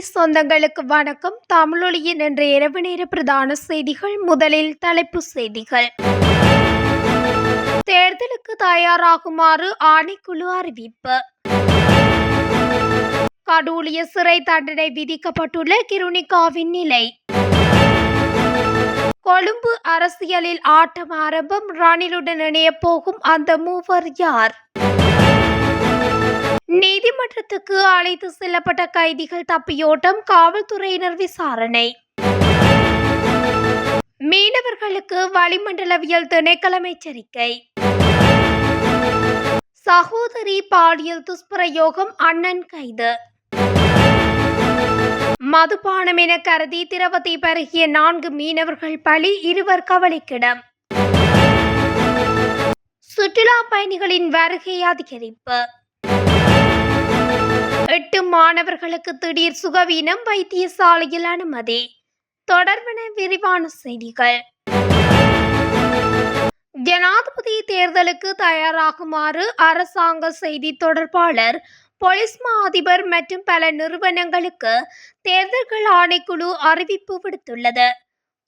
சொந்தங்களுக்கு வணக்கம். தமிழொலியின் என்ற இரவு நேர பிரதான செய்திகள். முதலில் தலைப்புச் செய்திகள். தேர்தலுக்கு தயாராகுமாறு ஆணைக்குழு அறிவிப்பு. கடூழிய சிறை தண்டனை விதிக்கப்பட்டுள்ள கிருணிகாவின் நிலை. கொழும்பு அரசியலில் ஆட்டம் ஆரம்பம். ரணிலுடன் இணையப் போகும் அந்த மூவர் யார்? நீதிமன்றத்துக்கு அழைத்து செல்லப்பட்ட கைதிகள் தப்பியோட்டம் காவல்துறையினர் விசாரணை. மீனவர்களுக்கு வளிமண்டலவியல் திணைக்களம் எச்சரிக்கை. சகோதரி பாலியல் துஷ்பிரயோகம் அண்ணன் கைது. மதுபானம் என கருதி திரவத்தை பருகிய நான்கு மீனவர்கள் பலி இருவர் கவலைக்கிடம். சுற்றுலா பயணிகளின் வருகை அதிகரிப்பு. எட்டு மாணவர்களுக்கு திடீர் சுகவீனம் வைத்தியசாலையில் அனுமதி. தொடர்பென விரிவான செய்திகள். ஜனாதிபதி தேர்தலுக்கு தயாராகுமாறு அரசாங்க செய்தி தொடர்பாளர் போலீஸ் மா அதிபர் மற்றும் பல நிறுவனங்களுக்கு தேர்தல்கள் ஆணைக்குழு அறிவிப்பு விடுத்துள்ளது.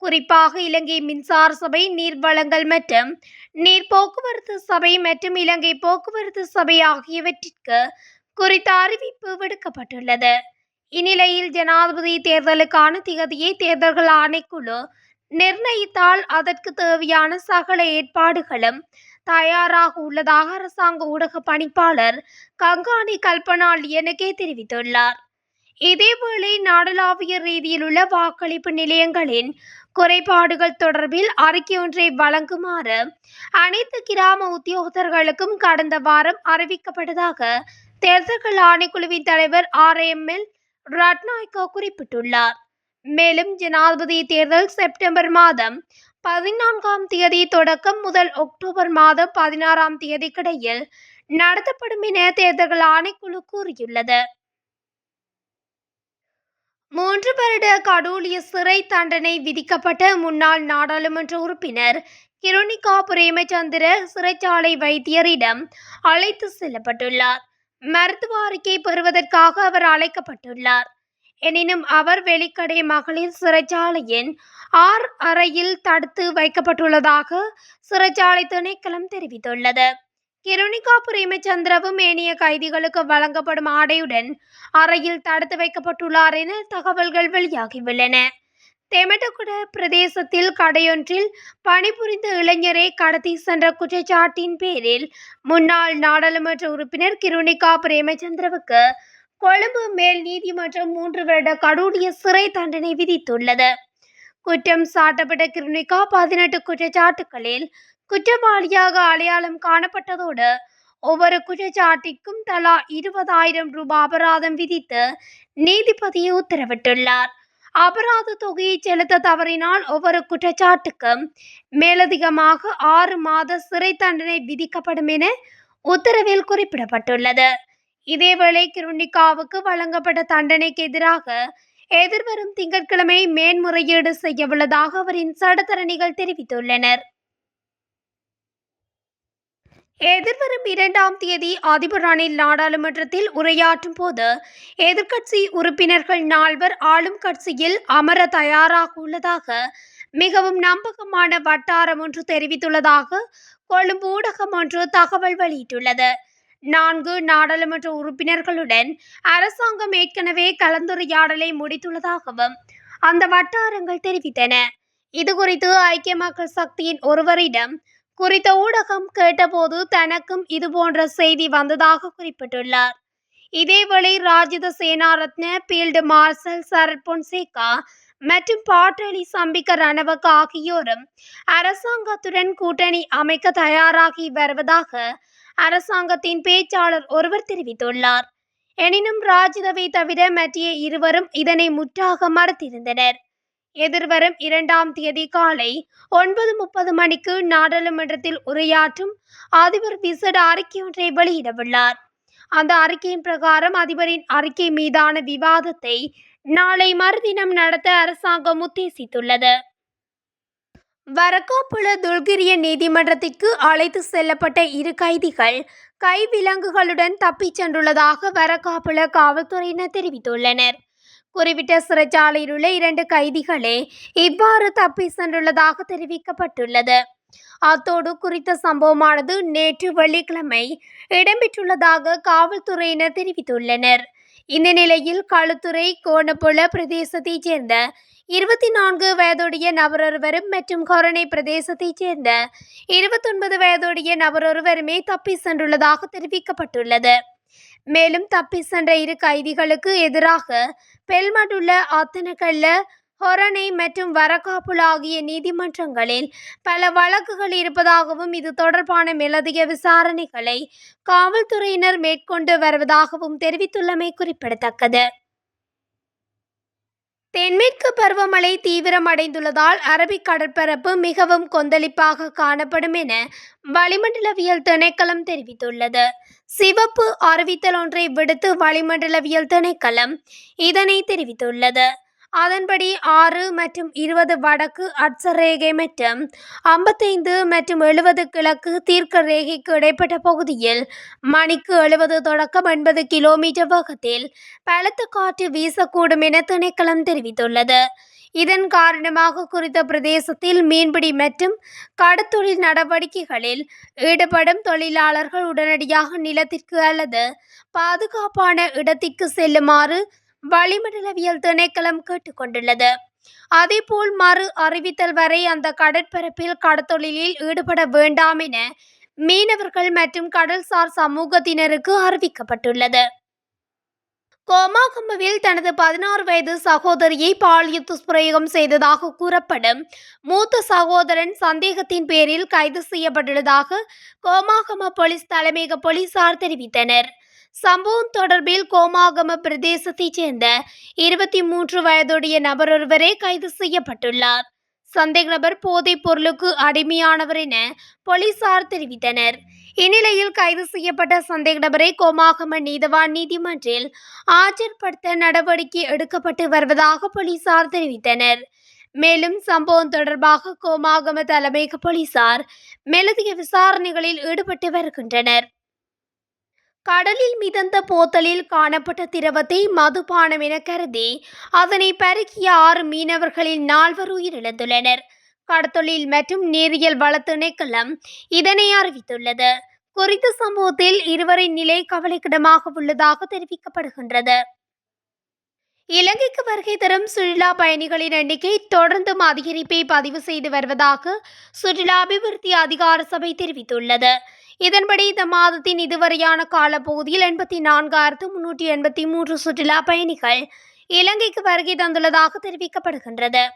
குறிப்பாக இலங்கை மின்சார சபை நீர் வளங்கள் மற்றும் நீர் போக்குவரத்து சபை மற்றும் இலங்கை போக்குவரத்து சபை ஆகியவற்றிற்கு குறித்த அறிவிப்பு விடுக்கப்பட்டுள்ளது. இந்நிலையில் ஜனாதிபதி தேர்தலுக்கான திகதியை தேர்தல்கள் ஆணைக்குழு நிர்ணயித்தால் அதற்கு தேவையான சகல ஏற்பாடுகளும் தயாராக உள்ளதாக அரசாங்க ஊடக பணிப்பாளர் கங்காணி கல்பனா எனக்கே தெரிவித்துள்ளார். இதேவேளை நாடளாவிய ரீதியில் உள்ள வாக்களிப்பு நிலையங்களின் குறைபாடுகள் தொடர்பில் அறிக்கை ஒன்றை வழங்குமாறு அனைத்து கிராம உத்தியோகத்தர்களுக்கும் கடந்த வாரம் அறிவிக்கப்பட்டதாக தேர்தல்கள் ஆணைக்குழுவின் தலைவர் ஆர் எம் எல் ரட்நாயக்கா குறிப்பிட்டுள்ளார். மேலும் ஜனாதிபதி தேர்தல் செப்டம்பர் மாதம் பதினான்காம் தேதி தொடக்கம் முதல் அக்டோபர் மாதம் பதினாறாம் தேதிக்கிடையில் நடத்தப்படும் என தேர்தல்கள் ஆணைக்குழு கூறியுள்ளது. மூன்று வருட கடூலிய சிறை தண்டனை விதிக்கப்பட்ட முன்னாள் நாடாளுமன்ற உறுப்பினர் கிருணிகா பிரேமச்சந்திர சிறைச்சாலை வைத்தியரிடம் அழைத்து செல்லப்பட்டுள்ளார். மருத்துவ அறிக்கை பெறுவதற்காக அவர் அழைக்கப்பட்டுள்ளார். எனினும் அவர் வெளிக்கடை மகளிர் சிறைச்சாலையின் ஆர் அறையில் தடுத்து வைக்கப்பட்டுள்ளதாக சிறைச்சாலை திணைக்களம் தெரிவித்துள்ளது. கிருணிகா பிரேமச்சந்திரவும் ஏனைய கைதிகளுக்கு வழங்கப்படும் ஆடையுடன் அறையில் தடுத்து வைக்கப்பட்டுள்ளார் என தகவல்கள் வெளியாகியுள்ளன. தெமட்டகுட பிரதேசத்தில் கடையொன்றில் பணிபுரிந்த இளைஞரை கடத்தி சென்ற குற்றச்சாட்டின் பேரில் முன்னாள் நாடாளுமன்ற உறுப்பினர் கிருணிகா பிரேமச்சந்திரவுக்கு கொழும்பு மேல் நீதிமன்றம் மூன்று வருட கடூடிய சிறை தண்டனை விதித்துள்ளது. குற்றம் சாட்டப்பட்ட கிருணிகா பதினெட்டு குற்றச்சாட்டுகளில் குற்றவாளியாக அடையாளம் காணப்பட்டதோடு ஒவ்வொரு குற்றச்சாட்டிற்கும் தலா இருபதாயிரம் ரூபாய் அபராதம் விதித்து நீதிபதி உத்தரவிட்டுள்ளார். அபராத தொகையை செலுத்த தவறினால் ஒவ்வொரு குற்றச்சாட்டுக்கும் மேலதிகமாக ஆறு மாத சிறை தண்டனை விதிக்கப்படும் என உத்தரவில் குறிப்பிடப்பட்டுள்ளது. இதேவேளை கிருணிகாவுக்கு வழங்கப்பட்ட தண்டனைக்கு எதிராக எதிர்வரும் திங்கட்கிழமை மேன்முறையீடு செய்யவுள்ளதாக அவரின் சடத்தரணிகள் தெரிவித்துள்ளனர். எதிர்வரும் இரண்டாம் தேதி அதிபர் ரணில் நாடாளுமன்றத்தில் உரையாற்றும் போது எதிர்க்கட்சி உறுப்பினர்கள் நால்வர் ஆளும் கட்சியில் அமர தயாராக உள்ளதாக மிகவும் நம்பகமான வட்டாரம் ஒன்று தெரிவித்துள்ளதாக கொழும்பு ஊடகம் ஒன்று தகவல் வெளியிட்டுள்ளது. நான்கு நாடாளுமன்ற உறுப்பினர்களுடன் அரசாங்கம் ஏற்கனவே கலந்துரையாடலை முடித்துள்ளதாகவும் அந்த வட்டாரங்கள் தெரிவித்தன. இதுகுறித்து ஐக்கிய மக்கள் சக்தியின் ஒருவரிடம் குறித்த ஊடகம் கேட்டபோது தனக்கும் இதுபோன்ற செய்தி வந்ததாக குறிப்பிட்டுள்ளார். இதேவேளை ராஜித சேனாரத்ன பீல்டு மார்ஷல் சரத் பொன்சேகா மற்றும் பாட்டாளி சம்பிக்க ரணவக்க ஆகியோரும் அரசாங்கத்துடன் கூட்டணி அமைக்க தயாராகி வருவதாக அரசாங்கத்தின் பேச்சாளர் ஒருவர் தெரிவித்துள்ளார். எனினும் ராஜிதவை தவிர மற்ற இருவரும் இதனை முற்றாக மறுத்திருந்தனர். எதிர்வரும் இரண்டாம் தேதி காலை ஒன்பது முப்பது மணிக்கு நாடாளுமன்றத்தில் உரையாற்றும் அதிபர் விசேட அறிக்கை ஒன்றை வெளியிடவுள்ளார். அந்த அறிக்கையின் பிரகாரம் அதிபரின் அறிக்கை மீதான விவாதத்தை நாளை மறுதினம் நடத்த அரசாங்கம் உத்தேசித்துள்ளது. வரக்காப்புல துல்கிரிய நீதிமன்றத்திற்கு அழைத்து செல்லப்பட்ட இரு கைதிகள் கைவிலங்குகளுடன் தப்பிச் சென்றுள்ளதாக வரக்காப்புல காவல்துறையினர் தெரிவித்துள்ளனர். குறிவிட்ட சிறைச்சாலையில் உள்ள இரண்டு கைதிகளே இவ்வாறு தப்பி சென்றுள்ளதாக தெரிவிக்கப்பட்டுள்ளது. அத்தோடு குறித்த சம்பவமானது நேற்று வெள்ளிக்கிழமை இடம்பெற்றுள்ளதாக காவல்துறையினர் தெரிவித்துள்ளனர். இந்த நிலையில் களுத்துறை கோணப்புல பிரதேசத்தைச் சேர்ந்த இருபத்தி நான்கு வயதுடைய நபரொருவரும் மற்றும் கொரணை பிரதேசத்தைச் சேர்ந்த இருபத்தொன்பது வயதுடைய நபரொருவருமே தப்பி சென்றுள்ளதாக தெரிவிக்கப்பட்டுள்ளது. மேலும் தப்பி சென்ற இரு கைதிகளுக்கு எதிராக பெல்மடுள்ள ஆத்தனக்கல்ல ஹொரணை மற்றும் வரக்காப்புல ஆகிய நீதிமன்றங்களில் பல வழக்குகள் இருப்பதாகவும் இது தொடர்பான மேலதிக விசாரணைகளை காவல்துறையினர் மேற்கொண்டு வருவதாகவும் தெரிவித்துள்ளமை குறிப்பிடத்தக்கது. தென்மேற்கு பருவமழை தீவிரமடைந்துள்ளதால் அரபிக் கடற்பரப்பு மிகவும் கொந்தளிப்பாக காணப்படும் என வளிமண்டலவியல் திணைக்களம் தெரிவித்துள்ளது. சிவப்பு அறிவித்தல் ஒன்றை விடுத்து வளிமண்டலவியல் திணைக்களம் இதனை தெரிவித்துள்ளது. அதன்படி ஆறு மற்றும் இருபது வடக்கு அட்சரேகை மற்றும் ஐம்பத்தைந்து மற்றும் எழுபது கிழக்கு தீர்க்க ரேகைக்கு இடைப்பட்ட பகுதியில் மணிக்கு எழுபது தொடக்கம் எண்பது கிலோமீட்டர் வேகத்தில் பலத்த காற்று வீசக்கூடும் என திணைக்களம் தெரிவித்துள்ளது. இதன் காரணமாக குறித்த பிரதேசத்தில் மீன்பிடி மற்றும் கடத்தொழில் நடவடிக்கைகளில் ஈடுபடும் தொழிலாளர்கள் உடனடியாக நிலத்திற்கு அல்லது பாதுகாப்பான இடத்திற்கு செல்லுமாறு வளிமண்டலவியல் திணைக்களம் கேட்டுக்கொண்டுள்ளது. அதேபோல் மறு அறிவித்தல் வரை அந்த கடற்பரப்பில் கடத்தொழிலில் ஈடுபட வேண்டாம் என மீனவர்கள் மற்றும் கடல்சார் சமூகத்தினருக்கு அறிவிக்கப்பட்டுள்ளது. கோமாகம்புவில் தனது பதினாறு வயது சகோதரியை பாலியல் துஷ்பிரயோகம் செய்ததாக கூறப்படும் மூத்த சகோதரன் சந்தேகத்தின் பேரில் கைது செய்யப்பட்டுள்ளதாக கோமாகம போலீஸ் தலைமையக போலீசார் தெரிவித்தனர். சம்பவம் தொடர்பில் கோமாகம பிரதேசத்தைச் சேர்ந்த இருபத்தி மூன்று வயதுடைய நபரொருவரே கைது செய்யப்பட்டுள்ளார். சந்தேக நபர் போதைப் பொருளுக்கு அடிமையானவர் என போலீசார் தெரிவித்தனர். இந்நிலையில் கைது செய்யப்பட்ட சந்தேக நபரை கோமாகம நீதவான் நீதிமன்றில் ஆஜர்படுத்த நடவடிக்கை எடுக்கப்பட்டு வருவதாக போலீசார் தெரிவித்தனர். மேலும் சம்பவம் தொடர்பாக கோமாகம தலைமை போலீசார் மேலதிக விசாரணைகளில் ஈடுபட்டு வருகின்றனர். கடலில் மிதந்த போத்தலில் காணப்பட்ட திரவத்தை மதுபானம் என கருதி அதனை பருகிய ஆறு மீனவர்களில் நால்வர் உயிரிழந்துள்ளனர். கடத்தொழில் மற்றும் நீரியல் வள திணைக்களம் இதனை அறிவித்துள்ளது. குறித்த சம்பவத்தில் இருவரின் நிலை கவலைக்கிடமாக உள்ளதாக தெரிவிக்கப்படுகின்றது. இலங்கைக்கு வருகை தரும் சுற்றுலா பயணிகளின் எண்ணிக்கை தொடர்ந்தும் அதிகரிப்பை பதிவு செய்து வருவதாக சுற்றுலா அபிவிருத்தி அதிகார சபை தெரிவித்துள்ளது. இதன்படி இந்த மாதத்தின் இதுவரையான காலப்பகுதியில் எண்பத்தி நான்காயிரத்து முன்னூற்றி எண்பத்தி மூன்று சுற்றுலா பயணிகள் இலங்கைக்கு வருகை தந்துள்ளதாக தெரிவிக்கப்படுகின்றது.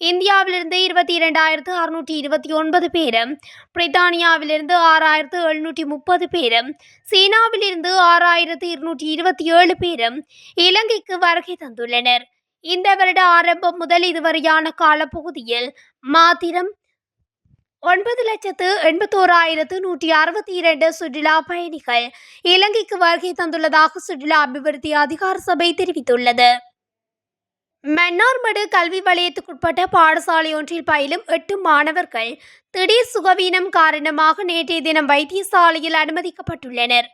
இந்தியாவிலிருந்து இருபத்தி இரண்டாயிரத்து அறுநூற்றி இருபத்தி ஒன்பது பேரும் பிரித்தானியாவிலிருந்து ஆறாயிரத்து எழுநூற்றி முப்பது பேரும் சீனாவிலிருந்து ஆறாயிரத்து இருநூற்றி இருபத்தி ஏழு பேரும் இலங்கைக்கு வருகை தந்துள்ளனர். இந்த வருட ஆரம்பம் முதல் இதுவரையான காலப்பகுதியில் மாத்திரம் ஒன்பது லட்சத்து எண்பத்தோராயிரத்து நூற்றி அறுபத்தி இரண்டு சுற்றுலா பயணிகள் இலங்கைக்கு வருகை தந்துள்ளதாக சுற்றுலா அபிவிருத்தி அதிகார சபை தெரிவித்துள்ளது. மன்னார்மடு கல்வி வலயத்துக்குட்பட்ட பாடசாலை ஒன்றில் பயிலும் எட்டு மாணவர்கள் திடீர் சுகவீனம் காரணமாக நேற்றைய தினம் வைத்தியசாலையில் அனுமதிக்கப்பட்டுள்ளனர்.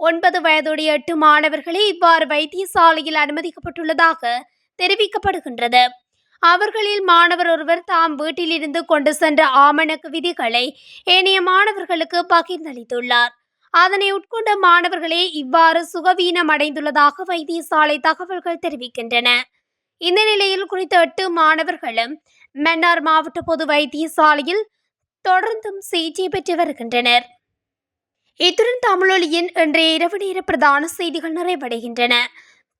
ஒன்பது வயதுடைய எட்டு மாணவர்களே இவ்வாறு வைத்தியசாலையில் அனுமதிக்கப்பட்டுள்ளதாக தெரிவிக்கப்படுகின்றது. அவர்களில் மாணவர் ஒருவர் தாம் வீட்டிலிருந்து கொண்டு சென்ற ஆமணக்கு விதிகளை ஏனைய மாணவர்களுக்கு பகிர்ந்தளித்துள்ளார். அதனை உட்கொண்ட மாணவர்களே இவ்வாறு சுகவீனம் அடைந்துள்ளதாக வைத்தியசாலை தகவல்கள் தெரிவிக்கின்றன. இந்த நிலையில் குறித்த எட்டு மாணவர்களும் மன்னார் மாவட்ட பொது வைத்தியசாலையில் தொடர்ந்தும் சிகிச்சை பெற்று வருகின்றனர். இத்துடன் தமிழொலியின் இன்றைய இரவு நேர பிரதான செய்திகள் நிறைவடைகின்றன.